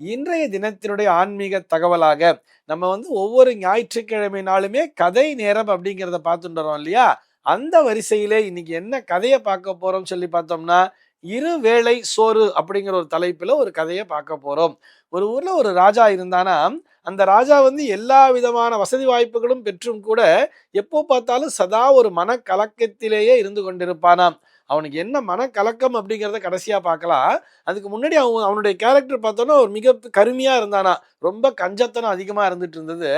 இன்றைய தினத்தினுடைய ஆன்மீக தகவலாக நம்ம வந்து ஒவ்வொரு ஞாயிற்றுக்கிழமை நாளுமே கதை நேரம் அப்படிங்கிறத பார்த்துட்டு இல்லையா? அந்த வரிசையிலே இன்னைக்கு என்ன கதையை பார்க்க போறோம் சொல்லி பார்த்தோம்னா இருவேளை சோறு அப்படிங்கிற ஒரு தலைப்புல ஒரு கதையை பார்க்க போறோம். ஒரு ஊர்ல ஒரு ராஜா இருந்தானா அந்த ராஜா வந்து எல்லா விதமான வசதி வாய்ப்புகளும் பெற்றும் கூட எப்போ பார்த்தாலும் சதா ஒரு மனக்கலக்கத்திலேயே இருந்து கொண்டிருப்பானாம். அவனுக்கு என்ன மனக்கலக்கம் அப்படிங்கிறத கடைசியாக பார்க்கலாம். அதுக்கு முன்னாடி அவன் அவனுடைய கேரக்டர் பார்த்தோன்னா ஒரு மிக கருமையாக இருந்தானா. ரொம்ப கஞ்சத்தனம் அதிகமாக இருந்துட்டு இருந்தது.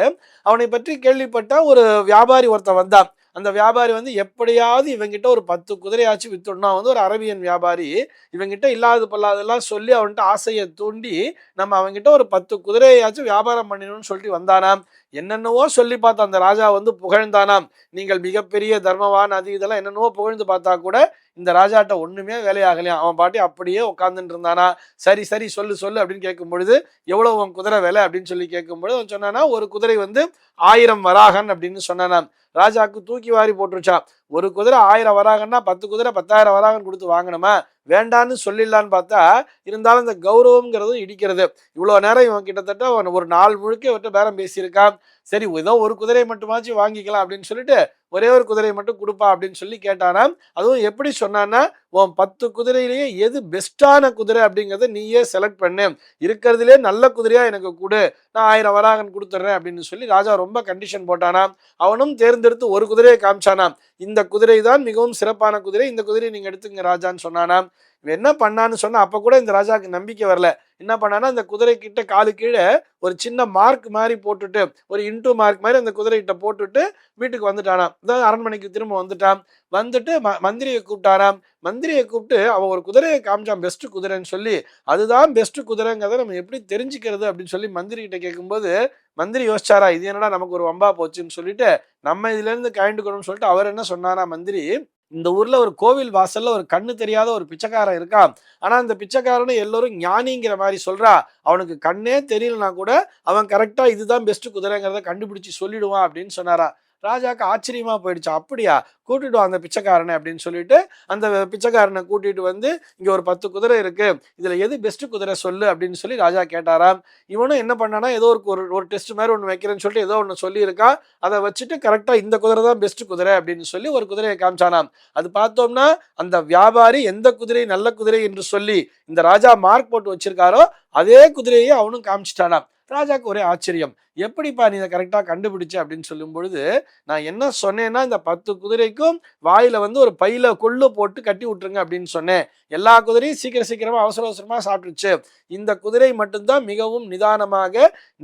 அவனை பற்றி கேள்விப்பட்ட ஒரு வியாபாரி ஒருத்தன் வந்தான். அந்த வியாபாரி வந்து எப்படியாவது இவங்கிட்ட ஒரு பத்து குதிரையாச்சும் வித்துடணும். வந்து ஒரு அரபியன் வியாபாரி. இவங்கிட்ட இல்லாது பொல்லாதெல்லாம் சொல்லி அவன்கிட்ட ஆசையை தூண்டி நம்ம அவன்கிட்ட ஒரு பத்து குதிரையாச்சும் வியாபாரம் பண்ணிடணும்னு சொல்லிட்டு வந்தானாம். என்னென்னவோ சொல்லி பார்த்த அந்த ராஜா வந்து புகழ்ந்தானாம். நீங்கள் மிகப்பெரிய தர்மவான் அது இதெல்லாம் என்னென்னவோ புகழ்ந்து பார்த்தா கூட இந்த ராஜாட்ட ஒண்ணுமே வேலையாகலையாம் அவன் பாட்டி அப்படியே உட்காந்துட்டு இருந்தானா? சரி சரி சொல்லு சொல்லு அப்படின்னு கேட்கும் பொழுது எவ்வளவு உன் குதிரை வேலை? அப்படின்னு சொல்லி கேட்கும் பொழுது அவன் சொன்னானா ஒரு குதிரை வந்து ஆயிரம் வராகன் அப்படின்னு சொன்னானாம். ராஜாவுக்கு தூக்கி வாரி போட்டுருச்சான் ஒரு குதிரை ஆயிரம் வராங்கன்னா பத்து குதிரை பத்தாயிரம் வராங்கன்னு கொடுத்து வாங்கணுமா? வேண்டான்னு சொல்லிடலான்னு பார்த்தா இருந்தாலும் இந்த கௌரவங்கிறது இடிக்கிறது. இவ்வளோ நேரம் இவன் கிட்டத்தட்ட ஒரு நாள் முழுக்க இவர்கிட்ட பேரம் பேசியிருக்கான். சரி ஏதோ ஒரு குதிரையை மட்டுமாச்சும் வாங்கிக்கலாம் அப்படின்னு சொல்லிட்டு ஒரே ஒரு குதிரையை மட்டும் கொடுப்பா அப்படின்னு சொல்லி கேட்டானா அதுவும் எப்படி சொன்னான்னா உன் பத்து குதிரையிலேயே எது பெஸ்ட்டான குதிரை அப்படிங்கிறத நீயே செலக்ட் பண்ணு. இருக்கிறதுலே நல்ல குதிரையா எனக்கு கொடு. நான் ஆயிரம் வராகன் கொடுத்துட்றேன் அப்படின்னு சொல்லி ராஜா ரொம்ப கண்டிஷன் போட்டானாம். அவனும் தேர்ந்தெடுத்து ஒரு குதிரையை காமிச்சானாம். இந்த குதிரை தான் மிகவும் சிறப்பான குதிரை. இந்த குதிரையை நீங்க எடுத்துங்க ராஜான்னு சொன்னானாம். இவன் என்ன பண்ணான்னு சொன்னால் அப்போ கூட இந்த ராஜாவுக்கு நம்பிக்கை வரல. என்ன பண்ணானா அந்த குதிரை கிட்ட காலு கீழே ஒரு சின்ன மார்க் மாதிரி போட்டுட்டு ஒரு இன்டூ மார்க் மாதிரி அந்த குதிரை கிட்ட போட்டுட்டு வீட்டுக்கு வந்துட்டானாம். அதாவது அரண்மனைக்கு திரும்ப வந்துட்டான் வந்துட்டு ம மந்திரியை கூப்பிட்டாராம் மந்திரியை கூப்பிட்டு அவன் ஒரு குதிரையை காமிச்சான் பெஸ்ட்டு குதிரைன்னு சொல்லி. அதுதான் பெஸ்ட்டு குதிரைங்கிறத நம்ம எப்படி தெரிஞ்சுக்கிறது அப்படின்னு சொல்லி மந்திரி கிட்ட கேட்கும்போது மந்திரி யோசிச்சாரா இது என்னடா நமக்கு ஒரு வம்பா போச்சுன்னு சொல்லிட்டு நம்ம இதுலேருந்து கயண்டுக்கணும்னு சொல்லிட்டு அவர் என்ன சொன்னாரா மந்திரி? இந்த ஊர்ல ஒரு கோவில் வாசல்ல ஒரு கண்ணு தெரியாத ஒரு பிச்சைக்காரன் இருக்கான். ஆனா அந்த பிச்சைக்காரனை எல்லோரும் ஞானிங்கிற மாதிரி சொல்றா. அவனுக்கு கண்ணே தெரியலனா கூட அவன் கரெக்டா இதுதான் பெஸ்ட் குதிரைங்கிறத கண்டுபிடிச்சு சொல்லிடுவான் அப்படின்னு சொன்னாரா. ராஜாக்கு ஆச்சரியமா போயிடுச்சு. அப்படியா? கூட்டிட்டு வா அந்த பிச்சைக்காரனை அப்படின்னு சொல்லிட்டு அந்த பிச்சைக்காரனை கூட்டிட்டு வந்து இங்க ஒரு பத்து குதிரை இருக்கு. இதுல எது பெஸ்ட் குதிரை சொல்லு அப்படின்னு சொல்லி ராஜா கேட்டாராம். இவனும் என்ன பண்ணானா ஏதோ ஒரு ஒரு- ஒரு டெஸ்ட் மாதிரி ஒன்று வைக்கிறேன்னு சொல்லிட்டு ஏதோ ஒன்று சொல்லியிருக்கா. அதை வச்சுட்டு கரெக்டா இந்த குதிரை தான் பெஸ்ட் குதிரை அப்படின்னு சொல்லி ஒரு குதிரையை காமிச்சானாம். அது பார்த்தோம்னா அந்த வியாபாரி எந்த குதிரை நல்ல குதிரை என்று சொல்லி இந்த ராஜா மார்க் போட்டு வச்சிருக்காரோ அதே குதிரையை அவனும் காமிச்சிட்டானாம். ராஜாக்கு ஒரே ஆச்சரியம். எப்படிப்பா நீ இதை கரெக்டாக கண்டுபிடிச்ச? அப்படின்னு சொல்லும் பொழுது நான் என்ன சொன்னேன்னா இந்த பத்து குதிரைக்கும் வாயில வந்து ஒரு பையில கொள்ளு போட்டு கட்டி விட்டுருங்க அப்படின்னு சொன்னேன். எல்லா குதிரையும் சீக்கிரம் சீக்கிரமா அவசர அவசரமா சாப்பிட்டுச்சு இந்த குதிரை மட்டும்தான் மிகவும் நிதானமாக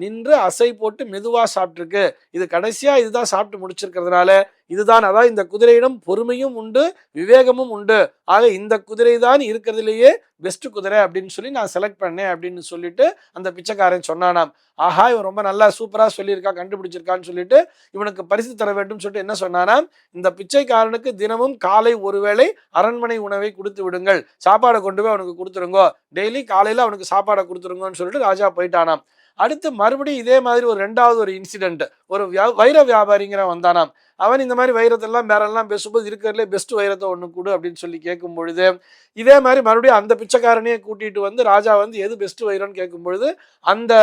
நின்று அசை போட்டு மெதுவாக சாப்பிட்ருக்கு இது கடைசியா இதுதான் சாப்பிட்டு முடிச்சிருக்கிறதுனால இதுதான் அதாவது இந்த குதிரையிடம் பொறுமையும் உண்டு விவேகமும் உண்டு. ஆக இந்த குதிரை தான் இருக்கிறதுலேயே பெஸ்ட் குதிரை அப்படின்னு சொல்லி நான் செலக்ட் பண்ணேன் அப்படின்னு சொல்லிட்டு அந்த பிச்சைக்காரன் சொன்னானாம். ஆஹா இவன் ரொம்ப நல்லா சூப்பராக சொல்லியிருக்கா கண்டுபிடிச்சிருக்கான்னு சொல்லிட்டு இவனுக்கு பரிசு தர வேண்டும் சொல்லிட்டு என்ன சொன்னானாம்? இந்த பிச்சைக்காரனுக்கு தினமும் காலை ஒருவேளை அரண்மனை உணவை கொடுத்து விடுங்கள். சாப்பாடை கொண்டு போய் அவனுக்கு கொடுத்துருங்கோ. டெய்லி காலையில் அவனுக்கு சாப்பாடை கொடுத்துருங்கன்னு சொல்லிட்டு ராஜா போயிட்டானாம். அடுத்து மறுபடியும் இதே மாதிரி ஒரு ரெண்டாவது ஒரு இன்சிடென்ட் ஒரு வியா- வைர வியாபாரிங்கிற வந்தானாம். அவன் இந்த மாதிரி வைரத்தெல்லாம் பேரெல்லாம் பேசும்போது இருக்கிறதுலே பெஸ்ட் வைரத்தை ஒன்று கொடு அப்படின்னு சொல்லி கேட்கும் பொழுது இதே மாதிரி மறுபடியும் அந்த பிச்சைக்காரனையே கூட்டிட்டு வந்து ராஜா வந்து எது பெஸ்ட் வைரம்னு கேட்கும் பொழுது அந்த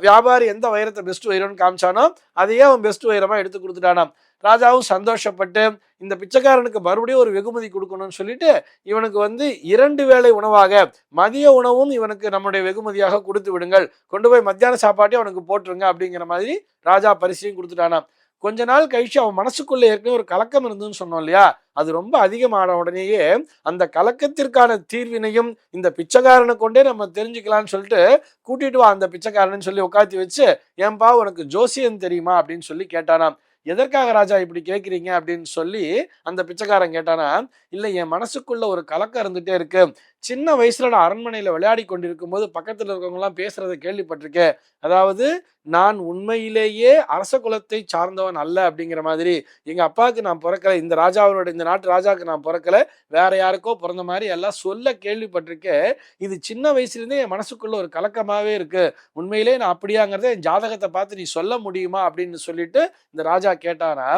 வியாபாரி எந்த வைரத்தை பெஸ்ட் வைரம்னு காமிச்சானோ அதையே அவன் பெஸ்ட் வைரமாக எடுத்து கொடுத்துட்டானாம். ராஜாவும் சந்தோஷப்பட்டு இந்த பிச்சைக்காரனுக்கு மறுபடியும் ஒரு வெகுமதி கொடுக்கணும்னு சொல்லிட்டு இவனுக்கு வந்து இரண்டு வேளை உணவாக மதிய உணவும் இவனுக்கு நம்முடைய வெகுமதியாக கொடுத்து விடுங்கள். கொண்டு போய் மத்தியான சாப்பாட்டையும் அவனுக்கு போட்டுருங்க அப்படிங்கிற மாதிரி ராஜா பரிசையும் கொடுத்துட்டானாம். கொஞ்ச நாள் கழிச்சு அவன் மனசுக்குள்ளே ஏற்கனவே ஒரு கலக்கம் இருந்துன்னு சொன்னோம் இல்லையா? அது ரொம்ப அதிகமான உடனேயே அந்த கலக்கத்திற்கான தீர்வினையும் இந்த பிச்சைக்காரனை கொண்டே நம்ம தெரிஞ்சுக்கலாம்னு சொல்லிட்டு கூட்டிட்டு வா அந்த பிச்சைக்காரன்னு சொல்லி உட்காத்தி வச்சு ஏன்பா உனக்கு ஜோசியம் தெரியுமா? அப்படின்னு சொல்லி கேட்டானாம். எதற்காக ராஜா இப்படி கேட்குறீங்க? அப்படின்னு சொல்லி அந்த பிச்சைக்காரன் கேட்டானா இல்லை என் மனசுக்குள்ள ஒரு கலக்கம் இருந்துகிட்டே இருக்கு. சின்ன வயசுல நான் அரண்மனையில விளையாடி கொண்டிருக்கும் போது பக்கத்துல இருக்கவங்கலாம் பேசுறத கேள்விப்பட்டிருக்கேன் அதாவது நான் உண்மையிலேயே அரச குலத்தை சார்ந்தவன் அல்ல அப்படிங்கிற மாதிரி. எங்க அப்பாவுக்கு நான் பிறக்கல இந்த ராஜாவோட இந்த நாட்டு ராஜாவுக்கு நான் பிறக்கல வேற யாருக்கோ பிறந்த மாதிரி எல்லாம் சொல்ல கேள்விப்பட்டிருக்கேன் இது சின்ன வயசுலேருந்தே என் மனசுக்குள்ள ஒரு கலக்கமாவே இருக்கு. உண்மையிலே நான் அப்படியாங்கிறத என் ஜாதகத்தை பார்த்து நீ சொல்ல முடியுமா அப்படின்னு சொல்லிட்டு இந்த ராஜா கேட்டானா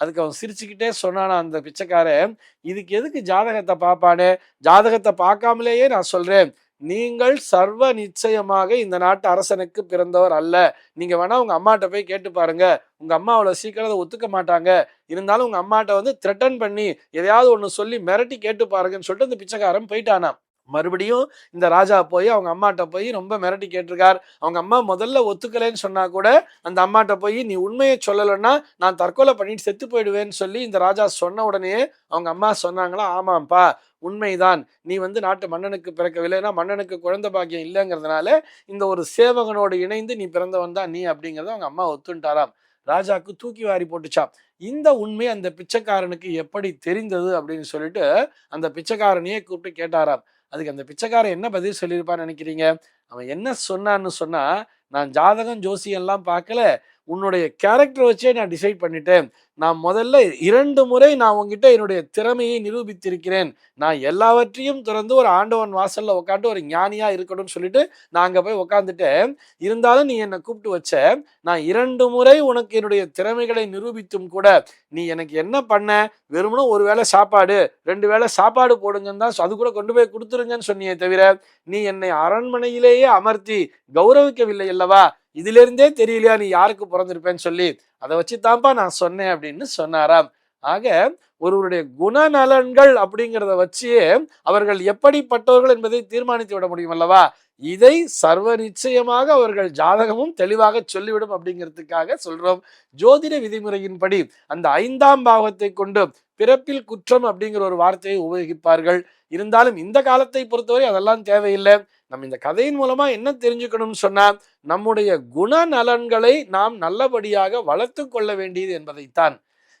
அதுக்கு அவன் சிரிச்சுக்கிட்டே சொன்னானா அந்த பிச்சைக்காரன் இதுக்கு எதுக்கு ஜாதகத்தை பார்ப்பானே? ஜாதகத்தை பார்க்காமலேயே நான் சொல்றேன். நீங்கள் சர்வ நிச்சயமாக இந்த நாட்டு அரசனுக்கு பிறந்தவர் அல்ல. நீங்க வேணா உங்க அம்மாட்ட போய் கேட்டு பாருங்க. உங்க அம்மா அவ்வளவு சீக்கிரம் ஒத்துக்க மாட்டாங்க. இருந்தாலும் உங்க அம்மாட்ட வந்து த்ரெட்டன் பண்ணி எதையாவது ஒன்று சொல்லி மிரட்டி கேட்டு பாருங்கன்னு சொல்லிட்டு அந்த பிச்சைக்காரன் போயிட்டானாம். மறுபடியும் இந்த ராஜா போய் அவங்க அம்மாட்ட போய் ரொம்ப மிரட்டி கேட்டிருக்கார். அவங்க அம்மா முதல்ல ஒத்துக்கலைன்னு சொன்னா கூட அந்த அம்மாட்ட போய் நீ உண்மையை சொல்லலைன்னா நான் தற்கொலை பண்ணிட்டு செத்து போயிடுவேன்னு சொல்லி இந்த ராஜா சொன்ன உடனே அவங்க அம்மா சொன்னாங்களா ஆமாம்ப்பா உண்மைதான். நீ வந்து நாட்டு மன்னனுக்கு பிறக்கவில்லைன்னா மன்னனுக்கு குழந்தை பாக்கியம் இல்லைங்கிறதுனால இந்த ஒரு சேவகனோடு இணைந்து நீ பிறந்தவன் தான் நீ அப்படிங்கிறத அவங்க அம்மா ஒத்துண்டாராம். ராஜாக்கு தூக்கி வாரி போட்டுச்சாம். இந்த உண்மை அந்த பிச்சைக்காரனுக்கு எப்படி தெரிந்தது அப்படின்னு சொல்லிட்டு அந்த பிச்சைக்காரனையே கூப்பிட்டு கேட்டாராம். அதுக்கு அந்த பிச்சைக்காரன் என்ன பதில் சொல்லியிருப்பான்னு நினைக்கிறீங்க? அவன் என்ன சொன்னான்னு சொன்னா நான் ஜாதகம் ஜோசியெல்லாம் பார்க்கல. உன்னுடைய கேரக்டர் வச்சே நான் டிசைட் பண்ணிட்டேன். நான் முதல்ல இரண்டு முறை நான் உங்ககிட்ட என்னுடைய திறமையை நிரூபித்திருக்கிறேன். நான் எல்லாவற்றையும் திறந்து ஒரு ஆண்டவன் வாசலில் உட்காந்து ஒரு ஞானியாக இருக்கணும்னு சொல்லிட்டு நான் அங்கே போய் உட்காந்துட்டேன் இருந்தாலும் நீ என்னை கூப்பிட்டு வச்ச நான் இரண்டு முறை உனக்கு என்னுடைய திறமைகளை நிரூபித்தும் கூட நீ எனக்கு என்ன பண்ண? வெறுமனும் ஒரு வேளை சாப்பாடு ரெண்டு வேளை சாப்பாடு போடுங்கன்னு தான் அது கூட கொண்டு போய் கொடுத்துருங்கன்னு சொன்னியே தவிர நீ என்னை அரண்மனையிலேயே அமர்த்தி கௌரவிக்கவில்லை அல்லவா? இதுல இருந்தே தெரியலையா? நீ யாருக்கு பிறந்திருப்பேன்னு சொல்லி அதை வச்சு தான்ப்பா நான் சொன்னேன் அப்படின்னு சொன்னாராம். ஆக ஒருவருடைய குணநலன்கள் அப்படிங்கிறத வச்சே அவர்கள் எப்படிப்பட்டவர்கள் என்பதை தீர்மானித்து விட முடியும் அல்லவா? இதை சர்வ நிச்சயமாக அவர்கள் ஜாதகமும் தெளிவாக சொல்லிவிடும் அப்படிங்கிறதுக்காக சொல்றோம். ஜோதிட விதிமுறையின்படி அந்த ஐந்தாம் பாவத்தை கொண்டு பிறப்பில் குற்றம் அப்படிங்கிற ஒரு வார்த்தையை உபயோகிப்பார்கள். இருந்தாலும் இந்த காலத்தை பொறுத்தவரை அதெல்லாம் தேவையில்லை. நம்ம இந்த கதையின் மூலமா என்ன தெரிஞ்சுக்கணும்னு சொன்னா நம்முடைய குணநலன்களை நாம் நல்லபடியாக வளர்த்து கொள்ள வேண்டியது என்பதைத்தான்.